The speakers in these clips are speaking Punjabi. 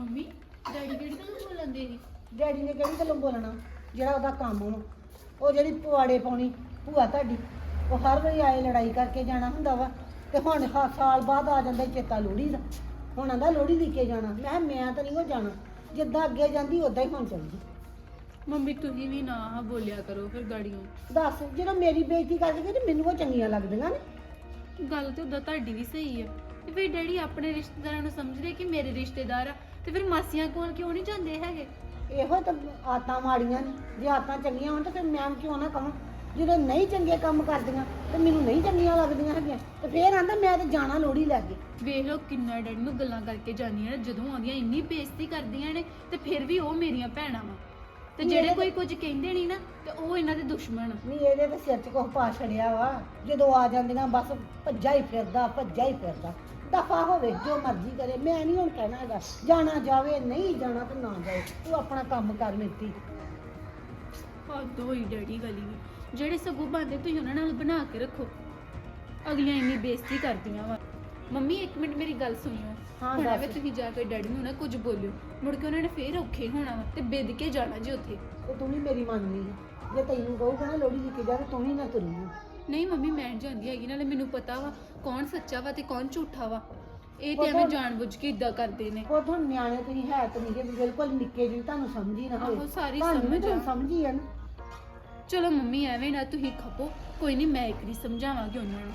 ਮੰਮੀ? ਡੈਡੀ ਕਿਹੜੀ ਗੱਲ ਬੋਲਣ ਦੇ ਸੀ ਡੈਡੀ ਨੇ ਕਿਹੜੀ ਗੱਲੋਂ ਬੋਲਣਾ? ਜਿਹੜਾ ਉਹਦਾ ਕੰਮ ਵਾ ਉਹ ਜਿਹੜੀ ਪੁਆੜੇ ਪਾਉਣੀ ਭੂਆ ਤੁਹਾਡੀ ਉਹ ਹਰ ਵਾਰੀ ਆਏ ਲੜਾਈ ਕਰਕੇ ਜਾਣਾ ਹੁੰਦਾ ਵਾ। ਤੇ ਹੁਣ ਹਾ- ਸਾਲ ਬਾਅਦ ਆ ਜਾਂਦਾ ਚੇਤਾ ਲੋਹੜੀ ਦਾ। ਹੁਣ ਆਂਦਾ ਲੋਹੜੀ ਦੇ ਕੇ ਜਾਣਾ। ਮੈਂ ਕਿਹਾ ਮੈਂ ਤਾਂ ਨਹੀਂ ਉਹ ਜਾਣਾ। ਜਿੱਦਾਂ ਅੱਗੇ ਜਾਂਦੀ ਉਦਾਂ ਹੀ ਹੁਣ ਚੱਲਦੀ। ਮੰਮੀ ਤੁਸੀਂ ਵੀ ਨਾ ਆਹ ਬੋਲਿਆ ਕਰੋ ਫਿਰ ਗਾੜੀਆਂ ਦੱਸ ਜਦੋਂ ਮੇਰੀ ਬੇਇੱਜ਼ਤੀ ਕਰਕੇ ਤੇ ਮੈਨੂੰ ਉਹ ਚੰਗੀਆਂ ਲੱਗਦੀਆਂ ਨੇ। ਗੱਲ ਤੇ ਉਦਾਂ ਤੁਹਾਡੀ ਵੀ ਸਹੀ ਹੈ ਤੇ ਫਿਰ ਡੈਡੀ ਆਪਣੇ ਰਿਸ਼ਤੇਦਾਰਾਂ ਨੂੰ ਸਮਝਦੇ ਕਿ ਮੇਰੇ ਰਿਸ਼ਤੇਦਾਰ ਆ? ਤੇ ਫਿਰ ਮਾਸੀਆਂ ਕੋਲ ਕਿਉਂ ਨਹੀਂ ਜਾਂਦੇ ਹੈਗੇ? ਇਹੋ ਤਾਂ ਆਤਾਂ ਮਾੜੀਆਂ ਨੇ। ਜੇ ਆਤਾਂ ਚੰਗੀਆਂ ਹੋਣ ਤਾਂ ਫਿਰ ਮੈਂ ਕਿਉਂ ਨਾ ਕਹਾਂ ਜਦੋਂ ਨਹੀਂ ਚੰਗੇ ਕੰਮ ਕਰਦੀਆਂ ਤੇ ਮੈਨੂੰ ਨਹੀਂ ਚੰਗੀਆਂ ਲੱਗਦੀਆਂ ਹੈਗੀਆਂ। ਤੇ ਫੇਰ ਆਂਦਾ ਮੈਂ ਤੇ ਜਾਣਾ ਲੋਹੜੀ ਲੈ ਕੇ। ਵੇਖ ਲਓ ਕਿੰਨਾ ਡੈਡੀ ਨੂੰ ਗੱਲਾਂ ਕਰਕੇ ਜਾਂਦੀਆਂ ਨੇ ਜਦੋਂ ਆਉਂਦੀਆਂ ਇੰਨੀ ਬੇਇੱਜ਼ਤੀ ਕਰਦੀਆਂ ਨੇ ਤੇ ਫਿਰ ਵੀ ਉਹ ਮੇਰੀਆਂ ਭੈਣਾਂ ਵਾ। ਤੇ ਜਿਹੜੇ ਕੋਈ ਕੁਝ ਕਹਿੰਦੇ ਨਹੀਂ ਨਾ ਤੇ ਉਹ ਇਹਨਾਂ ਦੇ ਦੁਸ਼ਮਣ ਆ। ਨਹੀਂ ਇਹਦੇ ਤੇ ਸਿਰ 'ਚ ਕੁਛ ਪਾ ਛੜਿਆ ਵਾ। ਜਦੋਂ ਆ ਜਾਂਦੀਆਂ ਬਸ ਭੱਜਾ ਹੀ ਫਿਰਦਾ ਭੱਜਾ ਹੀ ਫਿਰਦਾ। ਦਫਾ ਹੋਵੇ ਜੋ ਮਰਜ਼ੀ ਕਰੇ ਮੈਂ ਨਹੀਂ ਹੁਣ ਕਹਿਣਾ ਹੈਗਾ। ਜਾਣਾ ਜਾਵੇ ਨਹੀਂ ਜਾਣਾ ਤੇ ਨਾ ਜਾਏ। ਤੂੰ ਆਪਣਾ ਕੰਮ ਕਰ ਮਿੱਤੀ। ਹੱਦ ਹੋਈ ਡੈਡੀ ਵੀ ਜਿਹੜੇ ਸਗੋਂ ਬੰਦੇ ਤੁਸੀਂ ਉਹਨਾਂ ਨਾਲ ਬਣਾ ਕੇ ਰੱਖੋ। ਅਗਲੀਆਂ ਇੰਨੀ ਬੇਇੱਜ਼ਤੀ ਕਰਦੀਆਂ ਵਾ। ਮੰਮੀ ਇੱਕ ਮਿੰਟ ਮੇਰੀ ਗੱਲ ਸੁਣਿਓ। ਹਾਂ, ਹੁਣ ਦੱਸ। ਤੁਸੀਂ ਜਾ ਕੇ ਡੈਡੀ ਨੂੰ ਨਾ ਕੁਝ ਬੋਲਿਓ। ਮੁੜ ਕੇ ਉਹਨਾਂ ਨੇ ਫੇਰ ਔਖੇ ਹੋਣਾ ਵਾ ਤੇ ਬਿੱਦ ਕੇ ਜਾਣਾ ਜੀ ਉੱਥੇ। ਤੇ ਤੂੰ ਵੀ ਮੇਰੀ ਮੰਨਨੀ ਹੈ ਜੇ ਤੈਨੂੰ ਕਹੂਗਾ ਨਾ ਲੋਹੜੀ ਜੀ ਕੇ ਜਾ ਤੇ ਵੀ ਨਾ ਤੁਰੀ ਨਹੀਂ ਮੰਮੀ ਮੈਂ ਨੀ ਜਾਂਦੀ ਹੈਗੀ ਨਾਲੇ ਮੈਨੂੰ ਪਤਾ ਵਾ ਕੌਣ ਸੱਚਾ ਵਾ ਤੇ ਕੌਣ ਝੂਠਾ ਵਾ। ਇਹ ਤੇ ਐਵੇਂ ਜਾਣਬੁੱਝ ਕੇ ਇਦਾਂ ਕਰਦੇ ਨੇ। ਉਹ ਤੁਹਾਨੂੰ ਨਿਆਣੇ ਤੁਸੀਂ ਹੈ ਤਾਂ ਨਹੀਂ ਬਿਲਕੁਲ ਨਿੱਕੇ ਜਿਹੇ ਤੁਹਾਨੂੰ ਸਮਝ ਹੀ ਨਾ ਹੋਵੇ। ਆਹੋ, ਸਾਰੀ ਤੁਹਾਨੂੰ ਵੀ ਸਮਝ ਤਾਂ ਆ। ਸਮਝ ਹੀ ਆ ਨਾ। ਚਲੋ ਮੰਮੀ ਐਵੇਂ ਨਾ ਤੁਸੀਂ ਖਪੋ। ਕੋਈ ਨਹੀਂ ਮੈਂ ਇੱਕ ਵਾਰੀ ਸਮਝਾਵਾਂਗੀ ਉਹਨਾਂ ਨੂੰ।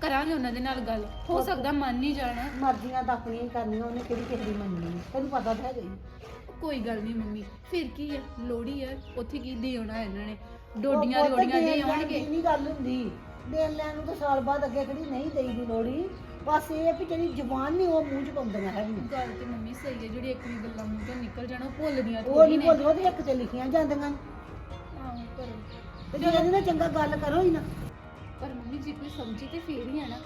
ਕਰਾਂਗੇ ਉਹਨਾਂ ਦੇ ਨਾਲ ਗੱਲ। ਹੋ ਸਕਦਾ ਮੰਨ ਨਹੀਂ ਜਾਣਾ। ਮਰਜ਼ੀਆਂ ਤਾਂ ਆਪਣੀਆਂ ਹੀ ਕਰਨੀਆਂ ਉਹਨੇ ਕਿਹੜੀ ਕਿਸੇ ਦੀ ਮੰਨਣੀ ਹੈ ਤੈਨੂੰ ਪਤਾ ਤਾਂ ਹੈਗਾ ਹੀ ਕੋਈ ਗੱਲ ਨਹੀਂ ਮੰਮੀ ਫਿਰ ਕੀ ਹੈ ਲੋੜੀ ਹੈ ਉੱਥੇ ਕੀ ਦੇ ਆਉਣਾ ਇਹਨਾਂ ਨੇ? ਡੋਡੀਆਂ ਉਹ ਪੁੱਤ ਰੋੜੀਆਂ ਦੇ ਦੇਣ ਲੈਣ ਆਉਣਗੇ। ਦੀ ਨਹੀਂ ਗੱਲ ਹੁੰਦੀ। ਦੇਣ ਲੈਣ ਨੂੰ ਤਾਂ ਸਾਲ ਬਾਅਦ ਅੱਗੇ ਕਿਹੜੀ ਨਹੀਂ ਦੇਈ ਦੀ ਲੋੜੀ ਬਸ ਇਹ ਵੀ ਜਿਹੜੀ ਜ਼ੁਬਾਨ ਨਹੀਂ ਉਹ ਮੂੰਹ ਚ ਪਾਉਂਦੀਆਂ ਹੈਗੀਆਂ। ਗੱਲ ਤੇ ਮੰਮੀ ਸਹੀ ਹੈ ਜਿਹੜੀ ਇੱਕ ਵੀ ਗੱਲਾਂ ਮੂੰਹ ਤੋਂ ਨਿਕਲ ਜਾਣਾ ਉਹ ਭੁੱਲਦੀਆਂ ਉਹ ਥੋੜੀ ਨਹੀਂ ਨੇ ਬੋਲਦੇ ਉਹਦੇ ਇੱਕ ਤੇ ਲਿਖੀਆਂ ਜਾਂਦੀਆਂ। ਆਹੋ ਪਰ ਤੇ ਜੇ ਇਹਦੇ ਨਾਲ ਚੰਗਾ ਗੱਲ ਕਰੋ ਹੀ ਨਾ। ਪਰ ਮੰਮੀ ਜੀ ਕੋਈ ਸਮਝੀ ਤੇ ਫੇਰ ਹੀ ਹੈ ਨਾ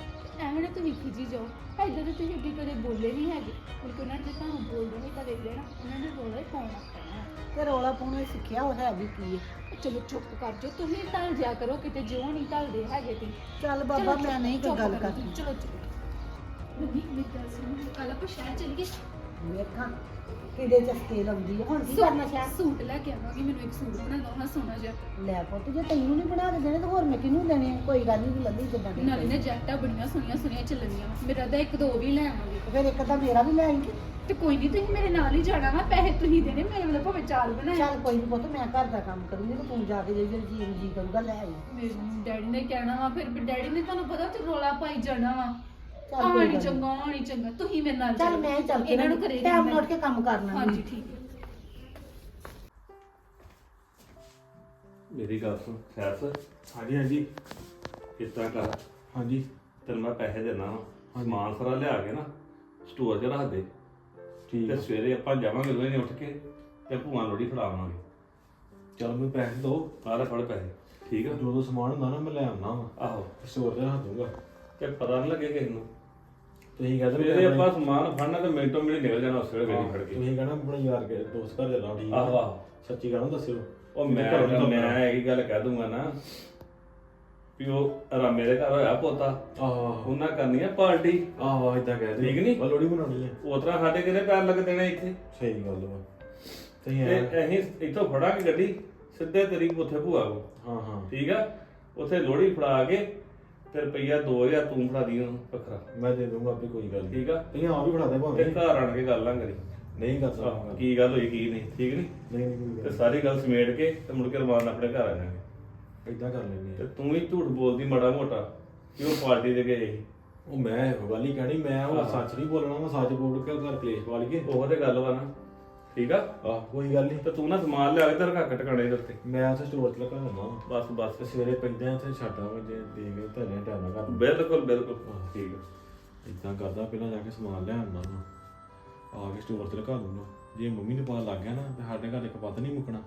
ਐਵੇਂ ਨਾ ਤੁਸੀਂ ਖਿਜੀ ਜਾਓ। ਐਦਾਂ ਤੇ ਤੁਸੀਂ ਅੱਗੇ ਕਦੇ ਬੋਲੇ ਨਹੀਂ ਹੈਗੇ। ਕਿਉਂਕਿ ਉਹਨਾਂ ਨੇ ਜੇ ਤੁਹਾਨੂੰ ਬੋਲਦੇ ਨਹੀਂ ਤਾਂ ਵੇਖ ਲੈਣਾ ਉਹਨਾਂ ਨੇ ਹੀ ਪਾਉਣਾ। ਤੇ ਰੌਲਾ ਪਾਉਣਾ ਸਿੱਖਿਆ ਉਹ ਹੈ ਵੀ ਕੀ ਹੈ। ਚਲੋ ਚੁੱਪ ਕਰ ਜਾਓ। ਤੁਸੀਂ ਟਲ ਜਿਆ ਕਰੋ ਕਿਤੇ ਜਿਉਂ ਨਹੀਂ ਟਲਦੇ ਹੈਗੇ ਤੇ। ਚੱਲ ਬਾਬਾ ਮੈਂ ਨਹੀਂ ਕੋਈ ਗੱਲ ਕਰਦੀ। ਚਲੋ ਚਲੋ। ਮੰਮੀ ਮੇਰੀ ਗੱਲ ਸੁਣੋ। ਕੱਲ ਆਪਾਂ ਸ਼ਹਿਰ ਚੱਲੀਏ। ਵੇਖਾਂ ਕਿਹਦੇ ਚਸਕੇ ਲਾਉਂਦੀ ਹੈ ਹੁਣ ਕੀ ਕਰਨਾ ਸ਼ਾਇਦ? ਸੂਟ ਲੈ ਕੇ ਆਵਾਂਗੀ ਮੈਨੂੰ ਇੱਕ ਸੂਟ ਬਣਾ ਦੋ ਹਾਂ ਸੋਹਣਾ ਜਿਹਾ। ਲੈ ਪੁੱਤ ਜੇ ਤੈਨੂੰ ਨਹੀਂ ਬਣਾ ਕੇ ਦੇਣੇ ਤਾਂ ਹੋਰ ਮੈਂ ਕਿਹਨੂੰ ਦੇਣੇ ਆ? ਕੋਈ ਗੱਲ ਨਹੀਂ ਲੱਲੀ ਜਿੱਦਾਂ ਦੀ ਨਾਲੇ ਨਾ ਜੈਕਟਾਂ ਬੜੀਆਂ ਸੋਹਣੀਆਂ ਸੋਹਣੀਆਂ ਚੱਲਣੀਆਂ। ਮੇਰਾ ਤਾਂ ਇੱਕ ਦੋ ਵੀ ਲੈ ਆਵਾਂਗੀ। ਫਿਰ ਇੱਕ ਤਾਂ ਮੇਰਾ ਵੀ ਲੈ ਆਈਂਗੀ ਤੇ ਕੋਈ ਨਹੀਂ ਤੁਸੀਂ ਮੇਰੇ ਨਾਲ ਹੀ ਜਾਣਾ ਵਾ ਪੈਸੇ ਤੁਸੀਂ ਦੇਣੇ ਮੇਰੇ ਵੱਲੋਂ ਭਾਵੇਂ ਚਾਲ ਬਣਾਏ। ਚੱਲ ਕੋਈ ਨਹੀਂ ਪੁੱਤ ਮੈਂ ਘਰ ਦਾ ਕੰਮ ਕਰੂੰਗੀ ਤੇ ਤੂੰ ਜਾ ਕੇ ਜੇ ਜੀ ਜੀ ਕਰੂਗਾ ਲੈ ਆਈ। ਮੇਰੇ ਡੈਡੀ ਨੇ ਕਹਿਣਾ ਵਾ ਫਿਰ ਡੈਡੀ ਨੇ ਤੁਹਾਨੂੰ ਪਤਾ ਤੇ ਰੋਲਾ ਪਾਈ ਜਾਣਾ ਵਾ। ਚੱਲ ਕੋਈ ਆਣੀ ਗੱਲ ਨੀ। ਚੰਗਾ ਆਣੀ ਚੰਗਾ। ਤੁਸੀਂ ਮੇਰੇ ਨਾਲ ਚੱਲ ਚੱਲੋ। ਮੈਂ ਹੀ ਚੱਲ ਕੇ ਇਹਨਾਂ ਨੂੰ ਘਰੇ ਟਾਈਮ ਜਾਣਾ। ਨੋਟ ਕੇ ਕੰਮ ਕਰਨਾ ਹਾਂਜੀ ਠੀਕ ਹੈ। ਮੇਰੀ ਗੱਲ ਸੁਣ ਸੈਰਸ ਹਾਂਜੀ ਹਾਂਜੀ। ਕਿੱਦਾਂ ਕਰ? ਹਾਂਜੀ। ਤੈਨੂੰ ਮੈਂ ਪੈਸੇ ਦੇਣਾ ਵਾ। ਹਾਂਜੀ। ਸਮਾਨ ਸਾਰਾ ਲਿਆ ਕੇ ਨਾ ਸਟੋਰ 'ਚ ਰੱਖ ਦੇ। ਠੀਕ ਤੇ ਆ। ਸਵੇਰੇ ਆਪਾਂ ਜਾਵਾਂਗੇ ਦੋਵੇਂ ਨੇ ਉੱਠ ਕੇ ਤੇ ਭੂਆ ਲੋੜੀ ਫੜਾਵਾਂਗੇ ਚਲ ਮੈਨੂੰ ਪੈਸੇ ਦਿਓ ਆਹ ਫੜ ਪੈਸੇ। ਠੀਕ ਆ? ਜੋ ਜੋ ਸਮਾਨ ਹੁੰਦਾ ਨਾ ਮੈਂ ਲੈ ਆਉਣਾ ਵਾ। ਆਹੋ। ਸਟੋਰ ਤੇ ਰੱਖ ਦੂੰਗਾ। ਤੇ ਪਤਾ ਨਹੀਂ ਲੱਗੇ ਕਿਸੇ ਨੂੰ। ਤੁਸੀਂ ਕਹਿੰਦੇ ਸਵੇਰੇ ਆਪਾਂ ਸਮਾਨ ਫੜਨਾ ਤੇ ਮਿੰਟੋ ਮਿੰਟ ਨਿਕਲ ਜਾਣਾ ਉਸ ਵੇਲੇ ਵੇਲੀ ਫੜ ਕੇ। ਤੁਸੀਂ ਕਹਿੰਦਾ ਆਪਣੇ ਯਾਰ ਕੇ ਦੋਸਤ ਘਰ ਚੱਲਣਾ ਠੀਕ ਆ। ਆਹੋ ਸੱਚੀ ਗੱਲ ਦੱਸਿਓ। ਉਹ ਮੈਂ ਘਰੋਂ। ਮੈਂ ਇਹ ਗੱਲ ਕਹਿ ਦੂੰਗਾ ਨਾ ਵੀ ਉਹ ਰਾਮੇ ਦੇ ਘਰ ਹੋਇਆ ਪੋਤਾ। ਆਹੋ। ਉਹਨਾਂ ਕਰਨੀ ਆ ਪਾਰਟੀ। ਆਹੋ ਇਦਾਂ ਕਹਿ ਦਿਓ। ਠੀਕ ਨੀ? ਬਸ ਲੋੜੀ ਬਣਾਉਣੀ ਹੈ ਉਸ ਤਰ੍ਹਾਂ ਸਾਡੇ ਕਿਹਦੇ ਪੈਰ ਲੱਗ ਦੇਣੇ ਇੱਥੇ? ਸਹੀ ਗੱਲ ਵਾ ਤੁਸੀਂ ਤੇ ਐਂ- ਅਸੀਂ ਇੱਥੋਂ ਫੜਾਂਗੇ ਗੱਡੀ ਸਿੱਧੇ ਤੇਰੀ ਉੱਥੇ ਭੂਆ ਕੋ ਹਾਂ ਹਾਂ। ਠੀਕ ਆ? ਉੱਥੇ ਲੋਹੜੀ ਫੜਾ ਕੇ ਤੇ ਰੁਪਈਆ 2000 ਤੂੰ ਫੜਾ ਦੀ ਉਹਨੂੰ ਵੱਖਰਾ। ਮੈਂ ਦੇ ਦੂੰਗਾ ਆਪੇ ਕੋਈ ਗੱਲ ਨਹੀਂ ਠੀਕ ਆ? ਤੁਸੀਂ ਆਪ ਹੀ ਫੜਾ ਦੇ ਤੇ ਭਾਵੇਂ ਘਰ ਆਣ ਕੇ ਗੱਲ ਨਾ ਕਰੀ। ਨਹੀਂ ਆਹੋ, ਗੱਲ। ਕੀ ਗੱਲ ਹੋਈ ਕੀ ਨਹੀਂ ਠੀਕ ਨਹੀਂ ਨਹੀਂ ਨਹੀਂ ਕੋਈ ਤੇ ਗੱਲ ਸਾਰੀ ਗੱਲ ਸਮੇਟ ਕੇ ਤੇ ਮੁੜ ਕੇ ਰਵਾਨ ਆਪਣੇ ਘਰ ਆ ਜਾਵਾਂਗੇ ਇਦਾਂ ਕਰ ਲੈਣੀ ਤੇ ਤੂੰ ਵੀ ਝੂਠ ਬੋਲਦੀ ਮਾੜਾ ਮੋਟਾ ਕਿ ਉਹ ਪਾਰਟੀ ਤੇ ਗਏ ਸੀ। ਉਹ ਮੈਂ ਇਹੋ ਗੱਲ ਹੀ ਕਹਿਣੀ ਮੈਂ ਉਹ। ਸੱਚ ਨਹੀਂ ਬੋਲਣਾ ਮੈਂ ਸੱਚ ਬੋਲ ਕੇ ਘਰ ਕਲੇਸ਼ ਪਾ ਲਈਏ। ਉਹ ਤੇ ਗੱਲ ਵਾ ਨਾ। ਠੀਕ ਆ? ਆਹ ਕੋਈ ਗੱਲ ਨਹੀਂ ਤੇ ਤੂੰ ਨਾ ਸਮਾਨ ਲਿਆ ਕੇ ਤੇ ਰਖਾ ਟਿਕਾਣੇ ਦੇ ਉੱਤੇ। ਮੈਂ ਉੱਥੇ ਸਟੋਰ 'ਚ ਲਗਾ ਵਾਂ। ਬਸ ਬਸ। ਤੇ ਸਵੇਰੇ ਪੈਂਦੇ ਆ ਉੱਥੇ ਛੱਡ ਆਵਾਂ ਜੇ ਦੇ ਗਏ ਤਾਂ ਲੈ ਟਾਈਮ ਕਰ ਬਿਲਕੁਲ ਬਿਲਕੁਲ। ਠੀਕ ਆ। ਇਦਾਂ ਕਰਦਾ ਪਹਿਲਾਂ ਜਾ ਕੇ ਸਮਾਨ ਲੈ ਆਉਣਾ ਵਾ। ਆ ਕੇ ਸਟੋਰ 'ਚ ਲਗਾ ਦੂੰਗਾ। ਜੇ ਮੰਮੀ ਨੂੰ ਪਤਾ ਲੱਗ ਗਿਆ ਨਾ ਤੇ ਸਾਡੇ ਘਰ ਇੱਕ ਪਤ ਨਹੀਂ ਮੁੱਕਣਾ।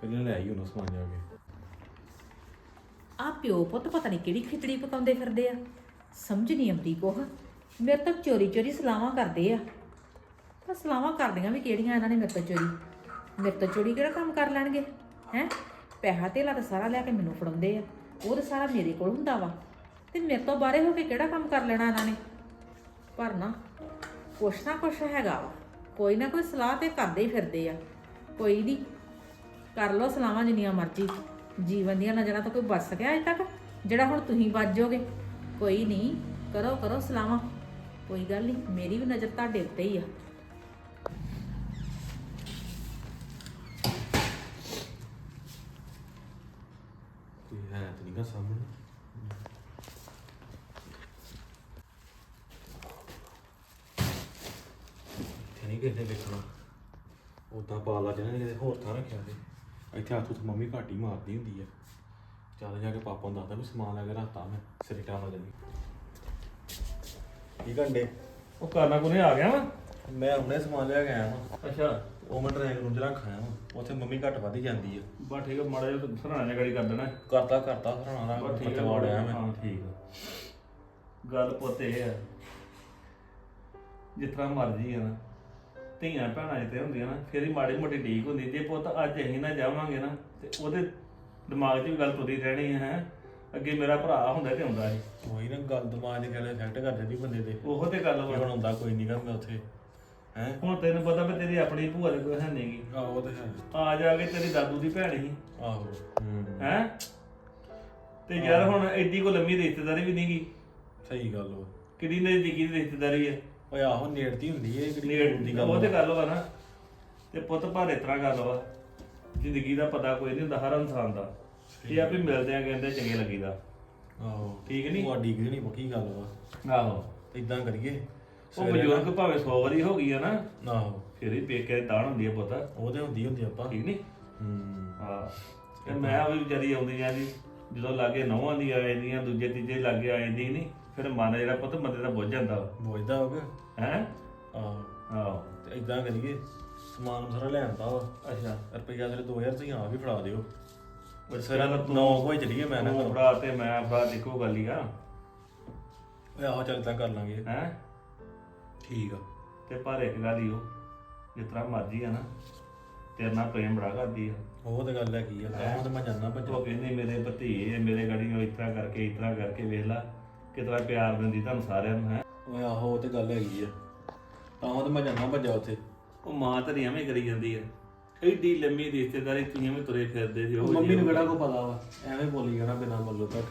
ਪਹਿਲਾਂ ਲੈ ਆਈ ਉਹਨਾਂ ਸਮਾਨ ਜਾ ਕੇ। ਆ ਪਿਓ ਪੁੱਤ ਪਤਾ ਨਹੀਂ ਕਿਹੜੀ ਖਿਚੜੀ ਪਕਾਉਂਦੇ ਫਿਰਦੇ ਆ। ਸਮਝ ਨਹੀਂ ਆਉਂਦੀ ਕੋਹ ਮੇਰੇ ਤੋਂ ਚੋਰੀ ਚੋਰੀ ਸਲਾਵਾਂ ਕਰਦੇ ਆ। ਤਾਂ ਸਲਾਹਾਂ ਕਰਦੀਆਂ ਵੀ ਕਿਹੜੀਆਂ ਇਹਨਾਂ ਨੇ ਮੇਰੇ ਤੋਂ ਚੋਰੀ। ਮੇਰੇ ਤੋਂ ਚੋਰੀ ਕਿਹੜਾ ਕੰਮ ਕਰ ਲੈਣਗੇ, ਹੈ? ਪੈਸਾ ਧੇਲਾ ਤਾਂ ਸਾਰਾ ਲੈ ਕੇ ਮੈਨੂੰ ਫੜਾਉਂਦੇ ਆ, ਉਹ ਤਾਂ ਸਾਰਾ ਮੇਰੇ ਕੋਲ ਹੁੰਦਾ ਵਾ। ਤੇ ਮੇਰੇ ਤੋਂ ਬਾਰੇ ਹੋ ਕੇ ਕਿਹੜਾ ਕੰਮ ਕਰ ਲੈਣਾ ਇਹਨਾਂ ਨੇ? ਪਰ ਨਾ, ਕੁਛ ਨਾ ਕੁਛ ਹੈਗਾ ਵਾ। ਕੋਈ ਨਾ ਕੋਈ ਸਲਾਹ ਤੇ ਕਰਦੇ ਹੀ ਫਿਰਦੇ ਆ। ਕੋਈ ਨਹੀਂ ਕਰ ਲਓ ਸਲਾਹਾਂ ਜਿੰਨੀਆਂ ਮਰਜ਼ੀ। ਜੀਵਨ ਦੀਆਂ ਨਜ਼ਰਾਂ ਤੋਂ ਕੋਈ ਬਚ ਸਕਿਆ ਅਜੇ ਤੱਕ, ਜਿਹੜਾ ਹੁਣ ਤੁਸੀਂ ਬਚ ਜਾਓਗੇ। ਕੋਈ ਨਹੀਂ ਕਰੋ ਕਰੋ ਸਲਾਹਾਂ। ਕੋਈ ਗੱਲ ਨਹੀਂ ਮੇਰੀ ਵੀ ਨਜ਼ਰ ਤੁਹਾਡੇ ਉੱਤੇ ਹੀ ਆ ਕੋਈ ਹੈ ਤੇ ਨਹੀਂਗਾ ਸਾਹਮਣੇ। ਇੱਥੇ ਨਹੀਂ ਕਿਸੇ ਨੇ ਵੇਖਣਾ। ਉਦਾਂ ਪਾ ਲਾ ਜਿਹਨਾਂ ਨੇ ਕਿਤੇ ਹੋਰ ਥਾਂ ਰੱਖਿਆ ਤੇ। ਇੱਥੇ ਹੱਥ ਉੱਥੇ ਮੰਮੀ ਘੱਟ ਹੀ ਮਾਰਦੀ ਹੁੰਦੀ ਆ। ਚੱਲ ਜਾ ਕੇ ਪਾਪਾ ਨੂੰ ਦੱਸਦਾ ਵੀ ਸਮਾਨ ਲੈ ਕੇ ਰੱਖਤਾ ਮੈਂ ਸਿਰੇ ਟਾਪ ਹੋ ਜਾਂਦੀ ਕੀ ਘੰਟੇ ਉਹ ਕਰਨਾ ਕੋਨੇ ਆ ਗਿਆ ਵਾ? ਮੈਂ ਹੁਣੇ ਸਮਾਨ ਲਿਆ ਕੇ ਆਇਆ ਵਾਂ। ਅੱਛਾ। ਉਹ ਮੈਂ ਰੂਮ 'ਚ ਰੱਖ ਆਇਆ ਵਾਂ ਉੱਥੇ ਮੰਮੀ ਘੱਟ ਵੱਧ ਹੀ ਜਾਂਦੀ ਆ। ਬਾ ਠੀਕ ਆ ਮਾੜਾ ਜਿਹਾ ਸਰਾਣਾ ਜਿਹਾ ਗਾੜੀ ਕਰ ਦੇਣਾ। ਕਰਤਾ ਕਰਤਾ ਸਰਾਣਾ ਬਸ ਦਾ ਠੀਕ ਆ ਮੈਂ। ਹਾਂ ਠੀਕ ਆ। ਗੱਲ ਪੁੱਤ ਇਹ ਆ ਜਿਸ ਤਰ੍ਹਾਂ ਮਰਜ਼ੀ ਆ ਨਾ ਧੀਆਂ ਭੈਣਾਂ ਜਿੱਤੇ ਹੁੰਦੀਆਂ ਨਾ ਫਿਰ ਹੀ ਮਾੜੀ ਮੋਟੀ ਢੀਕ ਹੁੰਦੀ ਜੇ ਪੁੱਤ ਅੱਜ ਅਸੀਂ ਨਾ ਜਾਵਾਂਗੇ ਨਾ ਤੇ ਉਹਦੇ ਦਿਮਾਗ 'ਚ ਵੀ ਗੱਲ ਤੁਰੀ ਰਹਿਣੀ ਹੈ ਹੈਂ। ਅੱਗੇ ਮੇਰਾ ਭਰਾ ਹੁੰਦਾ ਤੇ ਆਉਂਦਾ ਸੀ। ਉਹੀ ਨਾ ਗੱਲ ਦਿਮਾਗ ਦੀ ਗੱਲ ਇਫੈਕਟ ਕਰ ਜਾਂਦੀ ਬੰਦੇ ਤੇ ਉਹੋ ਤੇ ਗੱਲ ਵਾ। ਹੁਣ ਹੁੰਦਾ ਕੋਈ ਨਹੀਂਗਾ ਮੈਂ ਉੱਥੇ ਹੈ? ਹੁਣ ਤੈਨੂੰ ਪਤਾ ਵੀ ਤੇਰੀ ਆਪਣੀ ਭੂਆ ਦੇ ਕੋਈ ਹੈ ਨਹੀਂਗੀ ਆਹੋ ਉਹ ਤੇ ਹੈ। ਆ ਜਾ ਕੇ ਤੇਰੀ ਦਾਦੂ ਦੀ ਭੈਣ ਸੀ। ਆਹੋ ਹੂੰ। ਹੈ? ਤੇ ਯਾਰ ਹੁਣ ਐਡੀ ਕੋ ਲੰਮੀ ਰਿਸ਼ਤੇਦਾਰੀ ਵੀ ਨਹੀਂਗੀ ਸਹੀ ਗੱਲ ਵਾ। ਕਿੰਨੀ ਨਜ਼ਦੀਕੀ ਦੀ ਰਿਸ਼ਤੇਦਾਰੀ ਹੈ ਓਏ ਆਹੋ ਨੇੜਤੀ ਹੁੰਦੀ ਏ ਕਿਹੜੀ ਨੇੜ ਦੂਰ ਦੀ ਉਹ ਤੇ। ਗੱਲ ਵਾ ਨਾ। ਤੇ ਪੁੱਤ ਭਾਰੇ ਤਰ੍ਹਾਂ ਗੱਲ ਵਾ। ਜ਼ਿੰਦਗੀ ਦਾ ਪਤਾ ਕੋਈ ਨਹੀਂ ਹੁੰਦਾ ਹਰ ਇਨਸਾਨ ਦਾ। ਇਹ ਆ। ਵੀ ਮਿਲਦੇ ਆ ਕਹਿੰਦੇ ਚੰਗੇ ਲੱਗੀਦਾ। ਆਹੋ। ਠੀਕ ਨੀ? ਤੁਹਾਡੀ ਕਿ ਨਹੀਂ ਪੱਕੀ ਗੱਲ ਵਾ। ਆਹੋ। ਤੇ ਇਦਾਂ ਕਰੀਏ। ਉਹ ਸਵੇਰੇ ਬਜ਼ੁਰਗ ਭਾਵੇਂ 100 ਵਾਰੀ ਹੋ ਗਈ ਆ ਨਾ ਨਾ- ਆਹੋ। ਫਿਰ ਹੀ ਪੇਕੇ ਦੀ ਦਾਣ ਹੁੰਦੀ ਆ ਪੁੱਤ। ਉਹ ਤੇ ਹੁੰਦੀ ਹੁੰਦੀ ਆਪਾਂ। ਠੀਕ ਨਹੀਂ ਹੂੰ। ਹਾਂ। ਤੇ ਮੈਂ ਉਹ ਵੀ ਵਿਚਾਰੀ ਆਉਂਦੀ ਜਾਂਦੀ ਜਦੋਂ ਲਾਗੇ ਨੌਵਾਂ ਦੀ ਆ ਜਾਂਦੀਆਂ ਦੂਜੇ ਤੀਜੇ ਲਾਗੇ ਆ ਜਾਂਦੀ ਨਹੀਂ ਫਿਰ ਮਨ ਜਿਹੜਾ ਪੁੱਤ ਬੰਦੇ ਦਾ ਬੁੱਝ ਜਾਂਦਾ ਬੋਝਦਾ ਹੋਗਾ ਹੈ? ਆਹੋ। ਆਹੋ। ਤੇ ਇਦਾਂ ਕਰੀਏ ਸਮਾਨ ਸਾਰਾ ਲੈ ਆਂਦਾ ਵਾ। ਅੱਛਾ। ਰੁਪਈਆ ਤੇਰੇ 2000 ਤੁਸੀਂ ਆ ਵੀ ਫੜਾ ਦਿਓ। ਸਵੇਰਾ ਤਾਂ ਨੌ ਕੋਈ ਚਲੀਏ ਮੈਂ ਨਾ ਤੂੰ। ਭਰਾ ਤੇ ਮੈਂ ਭਰਾ ਦੇਖੋ ਗੱਲ ਹੀ ਆ। ਓਏ ਆਹੋ ਚੱਲ ਤਾਂ ਕਰ ਲਾਂਗੇ। ਹੈ? ਠੀਕ ਆ। ਤੇ ਪਰ ਇੱਕ ਗੱਲ ਹੀ ਉਹ ਜਿਸ ਤਰ੍ਹਾਂ ਮਰਜ਼ੀ ਆ ਨਾ ਤੇਰੇ ਨਾਲ ਪ੍ਰੇਮ ਬੜਾ ਕਰਦੀ ਆ। ਉਹ ਤੇ ਗੱਲ ਹੈ ਕੀ ਆ ਤਾਂ ਤੇ ਮੈਂ ਜਾਣਾ ਉਹ ਭੱਜ ਕਹਿੰਦੀ ਮੇਰੇ ਭਤੀਏ ਮੇਰੇ ਗੜੀ ਨੂੰ ਇਸ ਤਰ੍ਹਾਂ ਕਰਕੇ ਇਸ ਤਰ੍ਹਾਂ ਕਰਕੇ ਵੇਖ ਲਾ ਕਿਤਨਾ ਪਿਆਰ ਦਿੰਦੀ ਤੁਹਾਨੂੰ ਸਾਰਿਆਂ ਨੂੰ ਹੈ। ਓਏ ਆਹੋ ਉਹ ਤੇ ਗੱਲ ਹੈਗੀ ਆ। ਤਾਂ ਤੇ ਮੈਂ ਜਾਣਾ ਭੱਜਾ ਉੱਥੇ। ਉਹ ਮਾਂ ਤੇਰੀ ਐਵੇਂ ਕਰੀ ਜਾਂਦੀ ਆ। ਐਡੀ ਲੰਮੀ ਰਿਸ਼ਤੇਦਾਰੀ ਤੁਸੀਂ ਐਵੇਂ ਤੁਰੇ ਫਿਰਦੇ ਜੀ ਉਹ ਮੰਮੀ ਨੂੰ ਕਿਹੜਾ ਕੋ ਪਤਾ ਵਾ? ਐਵੇਂ ਬੋਲੀ ਜਾਣਾ ਬਿਨਾਂ ਮੱਲੋ ਤੱਕ।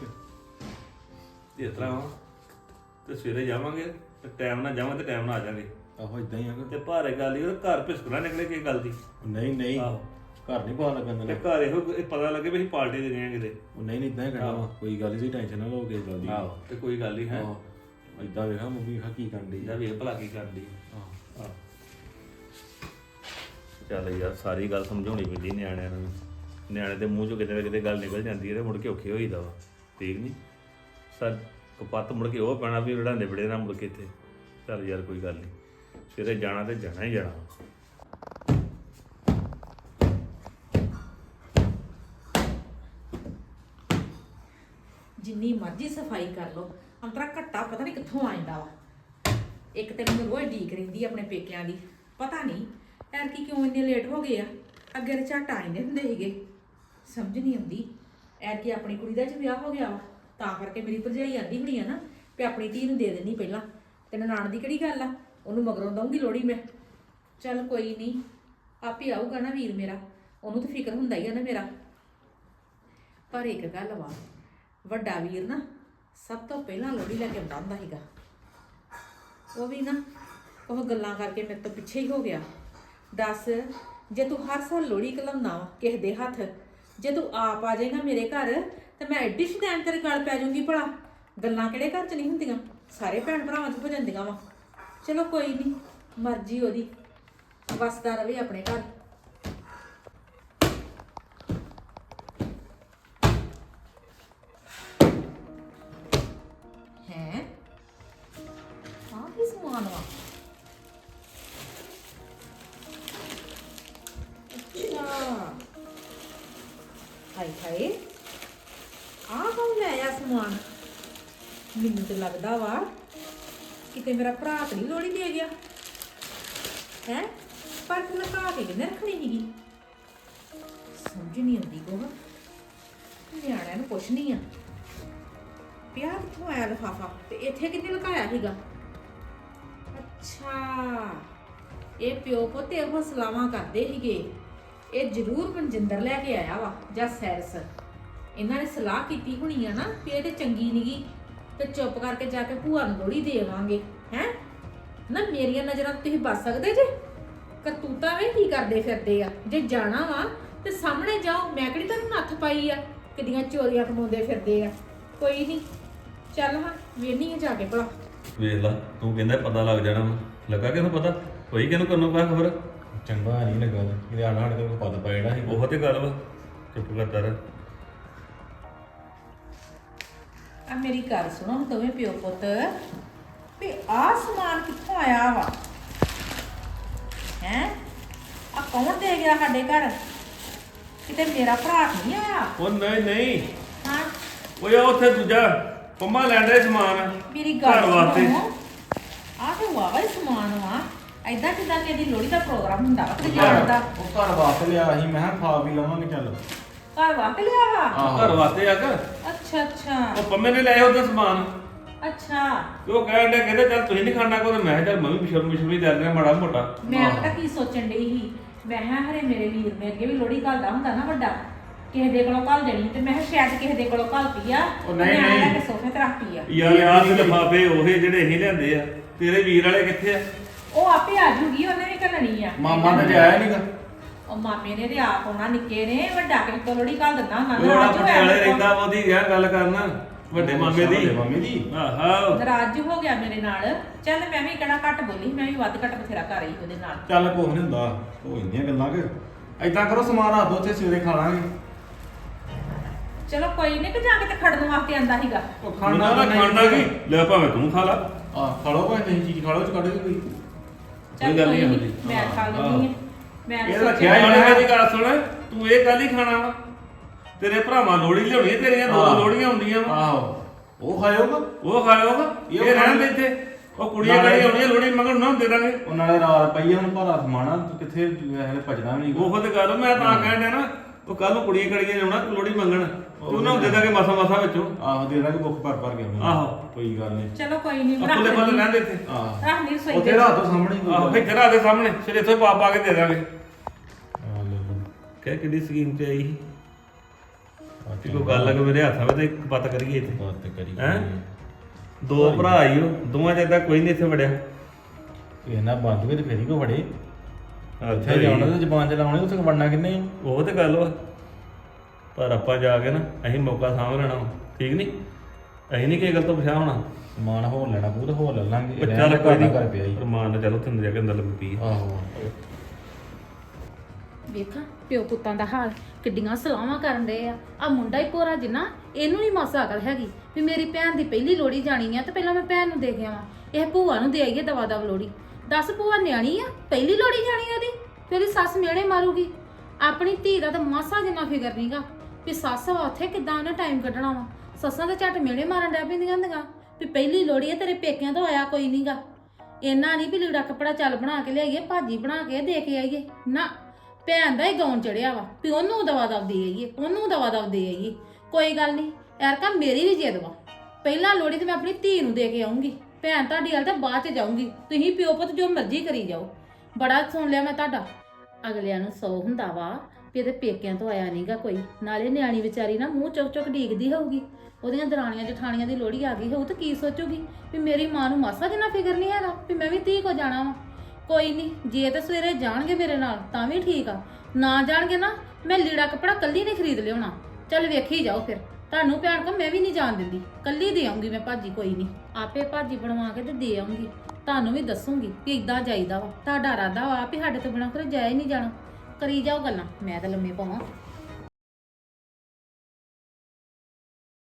ਇਸ ਤਰ੍ਹਾਂ ਵਾ ਤੇ ਸਵੇਰੇ ਜਾਵਾਂਗੇ। ਤੇ ਟਾਈਮ ਨਾਲ ਜਾਵਾਂਗੇ ਤੇ ਟਾਈਮ ਨਾਲ ਆ ਜਾਵਾਂਗੇ ਆਹੋ ਇਦਾਂ ਹੀ ਆ ਕਿ ਤੇ ਭਾਰੇ ਗੱਲ ਹੀ ਉਹ ਘਰ ਪਿਸਕਣਾ ਨਿਕਲੇ ਕੀ ਗੱਲ ਦੀ। ਨਹੀਂ ਨਹੀਂ। ਆਹੋ। ਘਰ ਨਹੀਂ ਪਾ ਲੱਗਣ ਤੇ ਦੇਣਾ ਘਰ ਇਹੋ ਇਹ ਪਤਾ ਲੱਗੇ ਵੀ ਅਸੀਂ ਪਾਰਟੀ ਦੇ ਗਏ ਆ ਕਿਤੇ। ਉਹ ਨਹੀਂ ਨਹੀਂ ਇਦਾਂ ਹੀ ਕਰਨਾ ਵਾ। ਕੋਈ ਗੱਲ ਨਹੀਂ ਟੈਨਸ਼ਨ ਨਾ ਲਓ ਕਿਸੇ ਗੱਲ ਦੀ। ਆਹੋ ਤੇ ਕੋਈ ਗੱਲ ਨਹੀਂ ਹੈ। ਆਹੋ। ਇਦਾਂ ਵੇਖਾ ਮੰਮੀ ਵੇਖਾ ਕੀ ਕਰਨ ਦੀ ਇਹਦਾ ਵੇਖ ਭਲਾ ਕੀ ਕਰਦੀ ਆਹੋ। ਚੱਲ ਯਾਰ ਸਾਰੀ ਗੱਲ ਸਮਝਾਉਣੀ ਪੈਂਦੀ ਨਿਆਣਿਆਂ ਨੂੰ। ਨਿਆਣੇ ਦੇ ਮੂੰਹ ਚੋਂ ਕਿਤੇ ਨਾ ਕਿਤੇ ਗੱਲ ਨਿਕਲ ਜਾਂਦੀ ਹੈ ਤੇ ਮੁੜ ਕੇ ਔਖੇ ਹੋਈਦਾ ਵਾ। ਠੀਕ ਨਹੀਂ ਸਰ ਕਪੱਤ ਮੁੜ ਕੇ ਉਹ ਪੈਣਾ ਵੀ ਜਿਹੜਾ ਨਿਬੜੇ ਨਾ ਮੁੜ ਕੇ ਇੱਥੇ। ਚੱਲ ਯਾਰ ਕੋਈ ਗੱਲ ਨਹੀਂ। ਸਵੇਰੇ ਜਾਣਾ ਤੇ ਜਾਣਾ ਹੀ ਜਾਣਾ। ਜਿੰਨੀ ਮਰਜ਼ੀ ਸਫ਼ਾਈ ਕਰ ਲਓ ਅੰਤਰਾ ਘੱਟਾ ਪਤਾ ਨਹੀਂ ਕਿੱਥੋਂ ਆ ਜਾਂਦਾ ਵਾ। ਇੱਕ ਤੇ ਮੈਨੂੰ ਰੋਜ਼ ਢੀਕ ਰਹਿੰਦੀ ਆਪਣੇ ਪੇਕਿਆਂ ਦੀ, ਪਤਾ ਨਹੀਂ ਐਰ ਕੀ ਕਿਉਂ ਇੰਨੇ ਲੇਟ ਹੋ ਗਏ ਆ? ਅੱਗੇ ਤੇ ਝੱਟ ਆ ਜਾਂਦੇ ਹੁੰਦੇ ਸੀਗੇ। ਸਮਝ ਨਹੀਂ ਆਉਂਦੀ ਐਰ ਕੀ ਆਪਣੀ ਕੁੜੀ ਦਾ ਚ ਵਿਆਹ ਹੋ ਗਿਆ ਵਾ। ਤਾਂ ਕਰਕੇ ਮੇਰੀ ਭਰਜਾਈ ਆਂਦੀ ਹੁਣੀ ਆ ਨਾ ਵੀ ਆਪਣੀ ਧੀ ਨੂੰ ਦੇ ਦੇਣੀ ਪਹਿਲਾਂ। ਤੇ ਨਨਾਣ ਦੀ ਕਿਹੜੀ ਗੱਲ ਆ? ਉਹਨੂੰ ਮਗਰੋਂ ਦਊਂਗੀ ਲੋੜੀ ਮੈਂ। ਚੱਲ ਕੋਈ ਨਹੀਂ ਆਪੇ ਆਊਗਾ ਨਾ ਵੀਰ ਮੇਰਾ। ਉਹਨੂੰ ਤਾਂ ਫਿਕਰ ਹੁੰਦਾ ਹੀ ਆ ਨਾ ਮੇਰਾ। ਪਰ ਇੱਕ ਗੱਲ ਵਾ, ਵੱਡਾ ਵੀਰ ਨਾ ਸਭ ਤੋਂ ਪਹਿਲਾਂ ਲੋੜੀ ਲੈ ਕੇ ਆਉਂਦਾ ਹੁੰਦਾ ਸੀਗਾ। ਉਹ ਵੀ ਨਾ ਉਹ ਗੱਲਾਂ ਕਰਕੇ ਮੇਰੇ ਤੋਂ ਪਿੱਛੇ ਹੀ ਹੋ ਗਿਆ। ਦੱਸ, ਜੇ ਤੂੰ ਹਰ ਸਾਲ ਲੋੜੀ ਕਲਾਉਣਾ ਵਾ ਕਿਸੇ ਦੇ ਹੱਥ, ਜੇ ਤੂੰ ਆਪ ਆ ਜਾਏਗਾ ਮੇਰੇ ਘਰ ਤੇ ਮੈਂ ਐਡੀ ਸ਼ਦੈਨ ਤੇਰੇ ਗੱਲ ਪੈ ਜਾਊਂਗੀ ਭਲਾ। ਗੱਲਾਂ ਕਿਹੜੇ ਘਰ 'ਚ ਨਹੀਂ ਹੁੰਦੀਆਂ? ਸਾਰੇ ਭੈਣ ਭਰਾਵਾਂ 'ਚ ਹੋ ਜਾਂਦੀਆਂ ਵਾ। ਚਲੋ ਕੋਈ ਨਹੀਂ ਮਰਜ਼ੀ ਉਹਦੀ। ਵਸਦਾ ਰਵੇ ਆਪਣੇ ਘਰ। ਮੈਨੂੰ ਲੱਗਦਾ ਵਾ ਕਿਤੇ ਮੇਰਾ ਭਰਾ ਤੇ ਨਹੀਂ ਲੋੜੀ ਦੇ ਗਿਆ। ਹੈ? ਪਰ ਤੂੰ ਲਗਾ ਕੇ ਕਿੰਨੇ ਰੱਖਣੀ ਸੀਗੀ? ਸਮਝ ਨਹੀਂ ਆਉਂਦੀ ਕੋਹ। ਨਿਆਣਿਆਂ ਨੂੰ ਪੁੱਛਣੀ ਆ। ਪਿਆ ਕਿੱਥੋਂ ਆਇਆ ਲਿਫਾਫਾ? ਤੇ ਇੱਥੇ ਕਿੰਨੇ ਲਗਾਇਆ ਸੀਗਾ? ਅੱਛਾ। ਇਹ ਪਿਓ ਪੁੱਤ ਇਹੋ ਸਲਾਹਾਂ ਕਰਦੇ ਸੀਗੇ। ਇਹ ਜ਼ਰੂਰ ਮਨਜਿੰਦਰ ਲੈ ਕੇ ਆਇਆ ਵਾ ਜਾਂ ਸੈਰਸ। ਇਹਨਾਂ ਨੇ ਸਲਾਹ ਕੀਤੀ ਹੋਣੀ ਆ ਨਾ ਵੀ ਇਹ ਤੇ ਚੰਗੀ ਨੀਗੀ। ਤੇ ਚੁੱਪ ਕਰਕੇ ਜਾ ਕੇ ਭੂਆ ਨੂੰ ਲੋੜੀ ਦੇਵਾਂਗੇ ਹੈ? ਨਾ ਮੇਰੀਆਂ ਨਜ਼ਰਾਂ ਤੋਂ ਤੁਸੀਂ ਬਚ ਸਕਦੇ ਜੇ? ਕਰਤੂਤਾਂ ਵੇ ਕੀ ਕਰਦੇ ਫਿਰਦੇ ਆ? ਜੇ ਜਾਣਾ ਵਾ ਤੇ ਸਾਹਮਣੇ ਜਾਓ ਮੈਂ ਕਿਹੜੀ ਤੁਹਾਨੂੰ ਨੱਥ ਪਾਈ ਆ? ਕਿਦੀਆਂ ਚੋਰੀਆਂ ਕਮਾਉਂਦੇ ਫਿਰਦੇ ਆ। ਕੋਈ ਨਹੀਂ ਚੱਲ ਹਾਂ ਵੇਨੀ ਆ ਜਾ ਕੇ ਭਲਾ। ਵੇਖ ਲਾ ਤੂੰ ਕਹਿੰਦਾ ਪਤਾ ਲੱਗ ਜਾਣਾ ਵਾ। ਲੱਗਾ ਕਿਹਨੂੰ ਪਤਾ? ਹੋਈ ਕਿਹਨੂੰ ਕਰਨੋਂ ਪਾ ਖਬਰ? ਚੰਗਾ ਨਹੀਂ ਲੱਗਾ ਇਹਦੇ ਆਣਾ ਆਣ ਕੇ ਪਦ ਪਾ ਜਿਹੜਾ ਸੀ। ਉਹ ਤੇ ਗੱਲ ਵਾ। ਚੁੱਪ ਕਰਦਾ ਰਹਿ ਆ ਮੇਰੀ ਗੱਲ ਸੁਣੋ ਦੋਵੇਂ ਪਿਓ ਪੁੱਤ। ਵੀ ਆਹ ਸਮਾਨ ਕਿੱਥੋਂ ਆਇਆ ਵਾ? ਹੈ? ਆ ਕੌਣ ਦੇ ਗਿਆ ਸਾਡੇ ਘਰ? ਕਿਤੇ ਮੇਰਾ ਭਰਾ ਨਹੀਂ ਆਇਆ? ਉਹ ਨਹੀਂ ਨਹੀਂ। ਹਾਂ। ਓਏ ਉਹ ਉੱਥੇ ਦੂਜਾ ਪੰਮਾ ਲੈਣ ਦੇ ਸਮਾਨ। ਮੇਰੀ ਗੱਲ ਘਰ ਵਾਸਤੇ। ਸੁਣੋ ਆ ਤੇ ਵਾਵਾ ਹੀ ਸਮਾਨ ਵਾ। ਐਦਾਂ ਕਿਦਾਂ ਕਿ ਇਹਦੀ ਲੋਹੜੀ ਦਾ ਪ੍ਰੋਗਰਾਮ ਹੁੰਦਾ ਵਾ ਤੇ ਜਾਂਦਾ ਉਹ ਘਰ ਵਾਸਤੇ ਲਿਆ ਸੀ। ਮੈਂ ਕਿਹਾ ਖਾ ਵੀ ਲਵਾਂਗੇ ਚੱਲ। ਘਰ ਵਾਸਤੇ ਲਿਆ ਵਾ? ਘਰ ਵਾਸਤੇ ਆ ਕੇ? ਅੱਛਾ ਅੱਛਾ। ਉਹ ਪੰਮੇ ਨੇ ਲਿਆ ਉਹਦਾ ਸਮਾਨ। ਅੱਛਾ। ਤੇ ਉਹ ਕਹਿਣ ਡਿਆ ਕਹਿੰਦੇ ਚੱਲ ਤੁਸੀਂ ਨਹੀਂ ਖਾਣਾ ਕੋ ਤੇ ਮੈਂ ਕਿਹਾ ਚੱਲ ਮੈਂ ਵੀ ਬਿਸ਼ਰ ਬਿਸ਼ਰ ਵੀ ਦੇ ਦਿੰਦਾ ਮਾੜਾ ਮੋਟਾ। ਮੈਂ ਪਤਾ ਕੀ ਸੋਚਣ ਡਈ ਸੀ? ਮੈਂ ਕਿਹਾ ਹਰੇ ਮੇਰੇ ਵੀਰ ਨੇ ਅੱਗੇ ਵੀ ਲੋੜੀ ਘਲਦਾ ਹੁੰਦਾ ਨਾ ਵੱਡਾ ਕਿਸੇ ਦੇ ਕੋਲੋਂ ਘਲ ਦੇਣੀ ਤੇ ਮੈਂ ਕਿਹਾ ਸ਼ਾਇਦ ਕਿਸੇ ਦੇ ਕੋਲੋਂ ਘਲਤੀ ਆ ਉਹ ਨਹੀਂ, ਮੈਂ ਲੈ ਨਹੀਂ। ਸੋਫੇ ਤੇ ਰੱਖਤੀ ਆ। ਯਾਰ ਆਹ ਤੇ ਲਿਫਾਫੇ ਉਹੇ ਜਿਹੜੇ ਅਸੀਂ ਲਿਆਂਦੇ ਆ ਤੇਰੇ ਵੀਰ ਵਾਲੇ ਕਿੱਥੇ ਆ? ਉਹ ਆਪੇ ਆ ਜੂਗੀ ਉਹਨੇ ਵੀ ਘਲਣੀ ਆ। ਮਾਮਾ ਤਾਂ ਜਾਇਆ ਨਹੀਂਗਾ ਉਹ ਮਾਮੇ ਨੇ ਤੇ ਆਪ ਆਉਣਾ ਨਿੱਕੇ ਨੇ ਵੱਡਾ ਕਿਸੇ ਕੋਲ ਲੋੜੀ ਘਲ ਦਿੰਦਾ ਹੁੰਦਾ ਉਹ ਜਿਹੜਾ ਨਾਰਾਜ਼ ਹੋਇਆ ਪਟਿਆਲੇ ਮੇਰੇ ਕੋਲ। ਰਹਿੰਦਾ ਵਾ, ਉਹਦੀ ਗਿਆ ਗੱਲ ਕਰਨਾ। ਵੱਡੇ ਮਾਮੇ ਦੀ। ਵੱਡੇ ਮਾਮੇ ਦੀ? ਆਹੋ। ਨਾਰਾਜ਼ ਹੋ ਗਿਆ ਮੇਰੇ ਨਾਲ। ਚੱਲ ਮੈਂ ਵੀ ਕਿਹੜਾ ਘੱਟ ਬੋਲੀ ਮੈਂ ਵੀ ਵੱਧ ਘੱਟ ਬਥੇਰਾ ਕਰ ਰਹੀ ਉਹਦੇ ਨਾਲ। ਚੱਲ ਕੁਛ ਨਹੀਂ ਹੁੰਦਾ ਉਹ ਇੰਨੀਆਂ ਗੱਲਾਂ ਕਿ। ਐਦਾਂ ਕਰੋ ਸਮਾਨ ਰੱਖ ਦੋ ਉੱਥੇ ਸਵੇਰੇ ਖਾ ਲਾਂਗੇ। ਚਲੋ ਕੋਈ ਨਹੀਂ ਕਿ ਜਾ ਕੇ ਤੇ ਖੜਨ ਵਾਸਤੇ ਆਂਦਾ ਸੀਗਾ। ਉਹ ਖਾਣਾ ਨਾ ਖਾਣਾ ਕੀ? ਲੈ ਭਾਵੇਂ ਤੂੰ ਖਾ ਲਾ। ਆ ਖਾ ਲਓ ਭਾਵੇਂ ਤੁਸੀਂ ਚੀਜ਼ ਖਾ ਲਓ ਚ ਕੱਢ ਕੇ ਕੋਈ। ਚੱਲ ਕੋਈ ਗੱਲ ਕੋਈ ਨਹੀਂ ਨੀ, ਹੁੰਦੀ। ਮੈਂ ਖਾ ਹਾਂ, ਲੈਂਦੀ ਆ ਮੈਂ ਇਹ ਸੋਚਿਆ- ਰੱਖਿਆ ਹੀ ਨਾਲੇ ਨਾ। ਮੇਰੀ ਗੱਲ ਸੁਣ। ਤੂੰ ਇਹ ਕੱਲ ਹੀ ਖਾਣਾ ਵਾ। ਤੇਰੇ ਭਰਾਵਾਂ ਲੋੜੀ ਲਿਆਉਣੀ ਤੇਰੀਆਂ ਦੋ ਹਾਂ। ਲੋੜੀਆਂ ਹੁੰਦੀਆਂ ਵਾ। ਆਹੋ। ਉਹ ਖਾਇਓਗਾ ਉਹ ਖਾਇਓਗਾ ਇਹ ਇਹ ਰਹਿਣ ਦੇ ਇੱਥੇ। ਉਹ ਕੁੜੀਆਂ ਨਾਲੇ- ਕਰੀ ਆਉਣੀਆਂ ਲੋੜੀ ਮੰਗਣ ਨਾ ਦੇ ਦਾਂਗੇ। ਉਹ ਨਾਲੇ ਰਾਤ ਪਈ ਆ, ਹੁਣ ਭਾਰਾ ਸਮਾਣਾ ਤੂੰ ਕਿੱਥੇ ਇਹ ਭਜਣਾ ਵੀ ਨਹੀਂ ਉਹ ਤੇ ਗੱਲ ਮੈਂ ਤਾਂ ਕਹਿਣ ਡਿਆ ਨਾ ਉਹ ਕੱਲ ਨੂੰ ਕੁੜੀਆਂ ਕੜੀਆਂ ਜਾਉਣਾ ਲੋੜੀ ਮੰਗਣ। ਤੂੰ ਉਹਨਾਂ ਨੂੰ ਦੇ ਦਾਂਗੇ। ਮਸਾ ਮਸਾ ਵਿੱਚੋਂ। ਆਹੋ ਦੇ ਦਾਂਗੇ ਭੁੱਖ ਭਰ ਭਰ ਗਿਆ ਆਹੋ। ਕੋਈ ਗੱਲ ਨਹੀਂ ਚਲੋ ਕੋਈ ਨਹੀਂ ਆ ਪੁੱਲੇ ਪੱਲੇ ਰਹਿਣ ਦੇ ਇੱਥੇ। ਆਹ। ਰੱਖ ਨਹੀਂ ਸੋਈ ਉੱਥੇ ਰਾਤ ਤੋਂ ਸਾਹਮਣੇ ਹੀ ਕੋਈ ਆਹੋ ਗੱਲ ਫੇ ਘਰਾਂ ਦੇ ਸਾਹਮਣੇ ਫਿਰ ਇੱਥੇ ਪਾ ਪਾ ਕੇ ਦੇ ਦਾਂਗੇ। ਕਹਿ ਕਿਹੜੀ ਸਕੀਮ ਤੇ ਆਈ ਸੀ? ਕਿ ਕੋਈ ਗੱਲ ਲੱਗ ਮੇਰੇ ਹੱਥਾਂ ਵਿੱਚ ਇੱਕ ਪਤ ਕਰੀਏ ਇੱਥੇ। ਬਾਤ ਕਰੀ ਹੈਂ? ਦੋ ਭਰਾ ਆਈ ਉਹ ਦੋਵਾਂ ਚ ਕੋਈ ਨਹੀਂ ਇੱਥੇ ਵੜਿਆ। ਇਹਨਾਂ ਬੰਦ ਵੀ ਤੇ ਫੇਰੀ ਕੋ ਵੜੇ। ਅੱਛਾ ਇੱਥੇ ਜਾਣਾ ਤੇ ਜ਼ਬਾਨ ਚਲਾਉਣੀ ਉੱਥੇ ਵੜਨਾ ਕਿੰਨੇ? ਉਹ ਤੇ ਗੱਲ ਵਾ। ਪਰ ਆਪਾਂ ਜਾ ਕੇ ਨਾ ਅਸੀਂ ਮੌਕਾ ਸਾਂਭ ਲੈਣਾ ਵਾ, ਠੀਕ ਨਹੀਂ ਅਸੀਂ ਨਹੀਂ ਕਿਸੇ ਗੱਲ ਤੋਂ ਪਛਾਣ ਹੋਣਾ। ਸਮਾਨ ਹੋਰ ਲੈਣਾ ਪੂਰਾ ਹੋਰ ਲੈ ਲਾਂਗੇ। ਚੱਲ ਕੋਈ ਨਹੀਂ ਘਰ ਪਿਆ ਹੀ। ਰਮਾਨ ਨਾਲ ਚਲੋ ਤੈਨੂੰ ਜਾ ਕੇ ਅੰਦਰ ਲੱਗ ਪਈ ਆਹੋ। ਵੇਖਾਂ, ਪਿਓ ਪੁੱਤਾਂ ਦਾ ਹਾਲ, ਕਿੱਡੀਆਂ ਸਲਾਹਾਂ ਕਰਨ ਦੇ ਆ। ਆ ਮੁੰਡਾ ਹੀ ਕੋਰਾ ਜਿੰਨਾ, ਇਹਨੂੰ ਨਹੀਂ ਮਾਸਾ ਅਕਲ ਹੈਗੀ ਵੀ ਮੇਰੀ ਭੈਣ ਦੀ ਪਹਿਲੀ ਲੋੜੀ ਜਾਣੀ ਆ ਤੇ ਪਹਿਲਾਂ ਮੈਂ ਭੈਣ ਨੂੰ ਦੇ ਕੇ ਆਵਾਂ। ਇਹ ਭੂਆ ਨੂੰ ਦੇ ਆਈਏ ਦਵਾ ਦਵ ਲੋੜੀ ਦੱਸ ਭੂਆ ਨਿਆਣੀ ਆ? ਪਹਿਲੀ ਲੋੜੀ ਜਾਣੀ ਉਹਦੀ? ਤੇ ਉਹਦੀ ਸੱਸ ਮਿਹਣੇ ਮਾਰੂਗੀ। ਆਪਣੀ ਧੀ ਦਾ ਤਾਂ ਮਾਸਾ ਜਿੰਨਾ ਫਿਕਰ ਨਹੀਂਗਾ ਵੀ ਸੱਸ ਵਾ ਉੱਥੇ ਕਿੱਦਾਂ ਉਹਨੇ ਟਾਈਮ ਕੱਢਣਾ ਵਾ। ਸੱਸਾਂ ਤਾਂ ਝੱਟ ਮਿਹਣੇ ਮਾਰਨ ਡੈ ਪੈਂਦੀਆਂ ਹੁੰਦੀਆਂ। ਵੀ ਪਹਿਲੀ ਲੋੜੀ ਆ, ਤੇਰੇ ਪੇਕਿਆਂ ਤੋਂ ਆਇਆ ਕੋਈ ਨਹੀਂਗਾ ਇੰਨਾ ਨਹੀਂ ਵੀ ਲੀੜਾ ਕੱਪੜਾ ਚੱਲ ਬਣਾ ਕੇ ਲਿਆਈਏ, ਭਾਜੀ ਬਣਾ ਕੇ ਦੇ ਕੇ ਆਈਏ। ਨਾ। ਭੈਣ ਦਾ ਹੀ ਗਾਉਣ ਚੜਿਆ ਵਾ, ਵੀ ਉਹਨੂੰ ਦਵਾ ਦਵ ਦੇ ਆਈਏ, ਉਹਨੂੰ ਦਵਾ ਦਵ ਦੇ ਆਈਏ। ਕੋਈ ਗੱਲ ਨਹੀਂ ਐਰਕਾ ਮੇਰੀ ਵੀ ਜਿੱਦ ਵਾ। ਪਹਿਲਾਂ ਲੋੜੀ ਤੇ ਮੈਂ ਆਪਣੀ ਧੀ ਨੂੰ ਦੇ ਕੇ ਆਉਂਗੀ ਭੈਣ ਤੁਹਾਡੀ ਹਾਲ ਤਾਂ ਬਾਅਦ ਚ ਜਾਊਂਗੀ। ਤੁਸੀਂ ਪਿਓ ਪੁੱਤ ਜੋ ਮਰਜ਼ੀ ਕਰੀ ਜਾਓ। ਬੜਾ ਸੁਣ ਲਿਆ ਮੈਂ ਤੁਹਾਡਾ। ਅਗਲਿਆਂ ਨੂੰ ਸੌ ਹੁੰਦਾ ਵਾ ਵੀ ਇਹਦੇ ਪੇਕਿਆਂ ਤੋਂ ਆਇਆ ਨਹੀਂਗਾ ਕੋਈ। ਨਾਲੇ ਨਿਆਣੀ ਵਿਚਾਰੀ ਨਾ ਮੂੰਹ ਚੁੱਕ ਚੁੱਕ ਡੀਕਦੀ ਹੋਊਗੀ। ਉਹਦੀਆਂ ਦਰਾਣੀਆਂ ਜਠਾਣੀਆਂ ਦੀ ਲੋੜੀ ਆ ਗਈ ਹੋਊ ਤਾਂ ਕੀ ਸੋਚੂਗੀ? ਵੀ ਮੇਰੀ ਮਾਂ ਨੂੰ ਮਾਸਾ ਜਿੰਨਾ ਫਿਕਰ ਨਹੀਂ ਹੈਗਾ? ਵੀ ਮੈਂ ਵੀ ਧੀ ਕੋ ਜਾਣਾ ਵਾ। ਕੋਈ ਨਹੀਂ, ਜੇ ਤਾਂ ਸਵੇਰੇ ਜਾਣਗੇ ਮੇਰੇ ਨਾਲ, ਤਾਂ ਵੀ ਠੀਕ ਆ। ਨਾ ਜਾਣਗੇ ਨਾ, ਮੈਂ ਲੀੜਾ ਕੱਪੜਾ ਕੱਲੀ ਨਹੀਂ ਖਰੀਦ ਲਿਆਉਣਾ। ਚੱਲ ਵੇਖੀ ਜਾਓ ਫਿਰ। ਤੁਹਾਨੂੰ ਭੈਣ ਕੋ ਮੈਂ ਵੀ ਨਹੀਂ ਜਾਣ ਦਿੰਦੀ। ਕੱਲੀ ਦੇ ਆਉਂਗੀ ਮੈਂ ਭਾਜੀ, ਕੋਈ ਨਹੀਂ। ਆਪੇ ਭਾਜੀ ਬਣਵਾ ਕੇ ਤੇ ਦੇ ਆਉਂਗੀ। ਤੁਹਾਨੂੰ ਵੀ ਦੱਸੂਗੀ ਕਿ ਇਦਾਂ ਜਾਈਦਾ ਵਾ। ਤੁਹਾਡਾ ਇਰਾਦਾ ਵਾ ਵੀ ਸਾਡੇ ਤੋਂ ਬਿਨਾਂ ਫਿਰ ਜਾਇਆ ਹੀ ਨਹੀਂ ਜਾਣਾ। ਕਰੀ ਜਾਓ ਗੱਲਾਂ, ਮੈਂ ਤਾਂ ਲੰਮੇ ਪਾਵਾਂ।